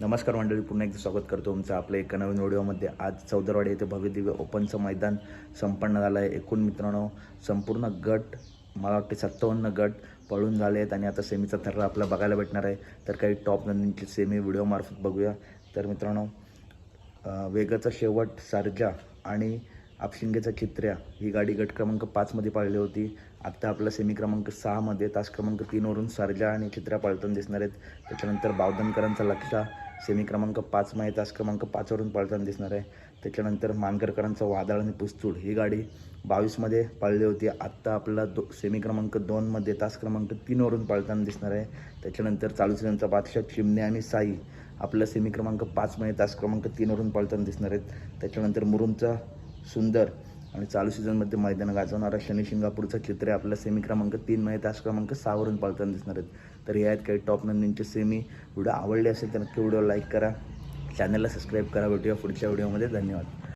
नमस्कार मंडळी पुन्हा एकदा स्वागत करतो तुमचं आपल्या एका नवीन व्हिडिओमध्ये. आज चौदरवाडी येथे भव्य दिव्य ओपनचं मैदान संपन्न झालं आहे एकूण मित्रांनो संपूर्ण गट मला वाटते सत्तावन्न गट पळून झाले आहेत आणि आता सेमीचा थर्रा आपल्याला बघायला भेटणार आहे. तर काही टॉप नंदींची सेमी व्हिडिओमार्फत बघूया. तर मित्रांनो वेगाचा शेवट सारजा आणि आपशिंगेचा चित्र्या ही गाडी गट क्रमांक पाचमध्ये पाळली होती. आत्ता आपला सेमी क्रमांक सहामध्ये तास क्रमांक तीनवरून सारजा आणि चित्र्या पाळताना दिसणार आहेत. त्याच्यानंतर बावधनकरांचा लक्षा सेमी क्रमांक पाचमध्ये तास क्रमांक पाचवरून पाळताना दिसणार आहे. त्याच्यानंतर मानकरकरांचा वादळ आणि पुस्तूड ही गाडी बावीसमध्ये पाळली होती. आत्ता आपला दो सेमी क्रमांक दोनमध्ये तास क्रमांक तीनवरून पाळताना दिसणार आहे. त्याच्यानंतर चालू सीझनचा बादशाह चिमणे आणि साई आपला सेमी क्रमांक पाचमध्ये तास क्रमांक तीनवरून पाळताना दिसणार आहेत. त्याच्यानंतर मुरुमचा सुंदर आणि चालू सीझनमध्ये मैदान गाजवणारा शनी शिंगापूरचा चित्र आपला सेमी क्रमांक तीनमध्ये तास क्रमांक सहावरून पाळताना दिसणार आहेत. तर हे आहेत काही टॉप नंदींचे सेमी व्हिडिओ आवडले असेल तर नक्की व्हिडिओ लाईक करा. चॅनलला सबस्क्राईब करा. भेटूया पुढच्या व्हिडिओमध्ये धन्यवाद.